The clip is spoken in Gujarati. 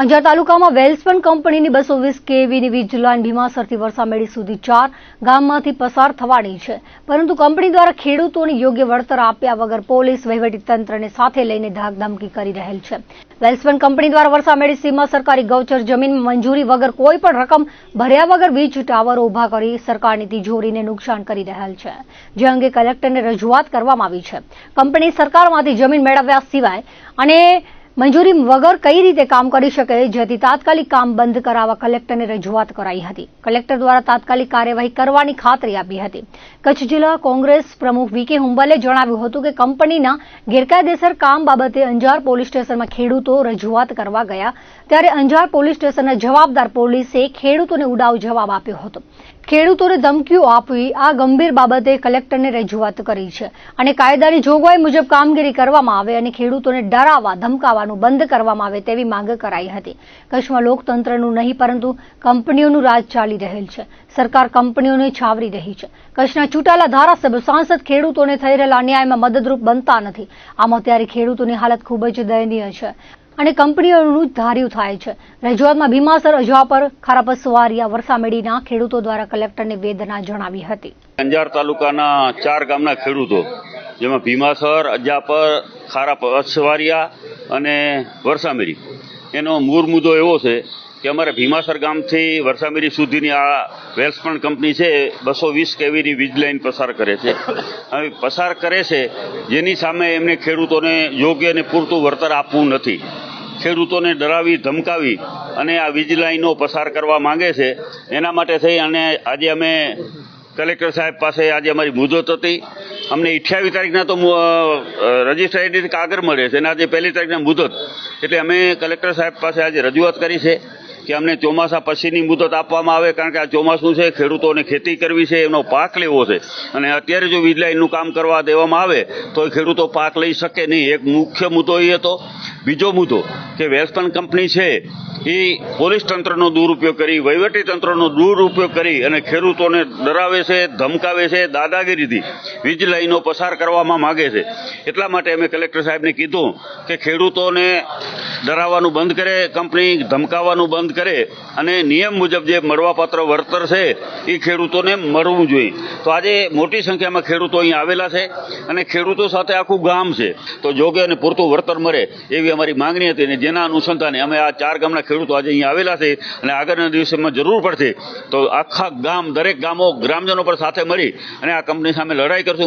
અંજાર તાલુકામાં વેલ્સપન કંપનીની બસો વીસ કેવીની વીજ લાઇન ભીમાસરથી વરસામેડી સુધી ચાર ગામમાંથી પસાર થવાની છે. પરંતુ કંપની દ્વારા ખેડૂતોને યોગ્ય વળતર આપ્યા વગર પોલીસ વહીવટીતંત્રને સાથે લઈને ધાકધમકી કરી રહેલ છે. વેલ્સપન કંપની દ્વારા વરસામેડી સીમા સરકારી ગૌચર જમીન મંજૂરી વગર કોઈ પણ રકમ ભર્યા વગર વીજ ટાવરો ઊભા કરી સરકારની તિજોરીને નુકસાન કરી રહેલ છે. જે અંગે કલેક્ટરને રજૂઆત કરવામાં આવી છે. કંપની સરકારમાંથી જમીન મેળવ્યા સિવાય અને મંજૂરી વગર કઈ રીતે કામ કરી શકે જેથી તાત્કાલિક કામ બંધ કરાવવા કલેક્ટરને રજૂઆત કરાઈ હતી. કલેક્ટર દ્વારા તાત્કાલિક કાર્યવાહી કરવાની ખાતરી આપી હતી. કચ્છ જિલ્લા કોંગ્રેસ પ્રમુખ વીકે હુંબલે જણાવ્યું હતું કે કંપનીના ગેરકાયદેસર કામ બાબતે અંજાર પોલીસ સ્ટેશનમાં ખેડૂતો રજૂઆત કરવા ગયા ત્યારે અંજાર પોલીસ સ્ટેશનના જવાબદાર પોલીસે ખેડૂતોને ઉડાવ જવાબ આપ્યો હતો. ખેડૂતોને ધમકીઓ આપવી આ ગંભીર બાબતે કલેક્ટરને રજૂઆત કરી છે અને કાયદાની જોગવાઈ મુજબ કામગીરી કરવામાં આવે અને ખેડૂતોને ડરાવવા, ધમકાવવાનું બંધ કરવામાં આવે તેવી માંગ કરાઈ હતી. કચ્છમાં લોકતંત્રનું નહીં, પરંતુ કંપનીઓનું રાજ ચાલી રહેલ છે. સરકાર કંપનીઓને છાવરી રહી છે. કચ્છના ચૂંટાયેલા ધારાસભ્યો, સાંસદ ખેડૂતોને થઈ રહેલા અન્યાયમાં મદદરૂપ બનતા નથી. આમ અત્યારે ખેડૂતોની હાલત ખૂબ જ દયનીય છે અને કંપનીઓનું ધાર્યું થાય છે. રજૂઆતમાં ભીમાસર અજાપર ખારાપસવારિયા વરસામેડીના ખેડૂતો દ્વારા કલેક્ટરને વેદના જણાવી હતી. અંજાર તાલુકાના ચાર ગામના ખેડૂતો, જેમાં ભીમાસર અજાપર ખારા અસવારિયા અને વરસામેરી એનો મૂળ મુદ્દો એવો છે કે અમારે ભીમાસર ગામથી વરસામેરી સુધીની આ વેલ્સપણ કંપની છે બસો વીસ કેવીની વીજ લાઇન પસાર કરે છે. હવે પસાર કરે છે, જેની સામે એમને ખેડૂતોને યોગ્ય અને પૂરતું વળતર આપવું નથી. ખેડૂતોને ડરાવી, ધમકાવી અને આ વીજ લાઈનો પસાર કરવા માંગે છે, એના માટે થઈ અને આજે અમે કલેક્ટર સાહેબ પાસે આજે અમારી મુદત હતી. અમને અઠ્યાવીસ તારીખના તો રજીસ્ટ્રેડ કાગળ મળે છે અને આજે પહેલી તારીખના મુદત. એટલે અમે કલેક્ટર સાહેબ પાસે આજે રજૂઆત કરી છે કે અમને ચોમાસા પછીની મુદત આપવામાં આવે કારણ કે આ ચોમાસું છે, ખેડૂતોને ખેતી કરવી છે, એનો પાક લેવો છે. અને અત્યારે જો વીજ કામ કરવા દેવામાં આવે, તો ખેડૂતો પાક લઈ શકે નહીં. એક મુખ્ય મુદ્દો એ હતો. બીજો મુદ્દો કે વેલ્સપન કંપની છે એ પોલીસ તંત્રનો દુરુપયોગ કરી, વહીવટી તંત્રનો દુરુપયોગ કરી અને ખેડૂતોને ડરાવે છે, ધમકાવે છે, દાદાગીરીથી વીજ લાઈનો પસાર કરવામાં માગે છે. એટલા માટે અમે કલેક્ટર સાહેબને કીધું કે ખેડૂતોને ડરાવવાનું બંધ કરે, કંપની ધમકાવવાનું બંધ કરે અને નિયમ મુજબ જે મળવાપાત્ર વળતર છે એ ખેડૂતોને મળવું જોઈએ. તો આજે મોટી સંખ્યામાં ખેડૂતો અહીં આવેલા છે અને ખેડૂતો સાથે આખું ગામ છે. તો જોગે અને પૂરતું વળતર મળે એવી અમારી માંગણી હતી અને જેના અનુસંધાને અમે આ ચાર ગામના ખેડૂતો આજે અહીં આવેલા છે અને આગળના દિવસોમાં જરૂર પડશે. તો આખા ગામ, દરેક ગામો ગ્રામજનો પર સાથે મળી અને આ કંપની સામે લડાઈ કરશું.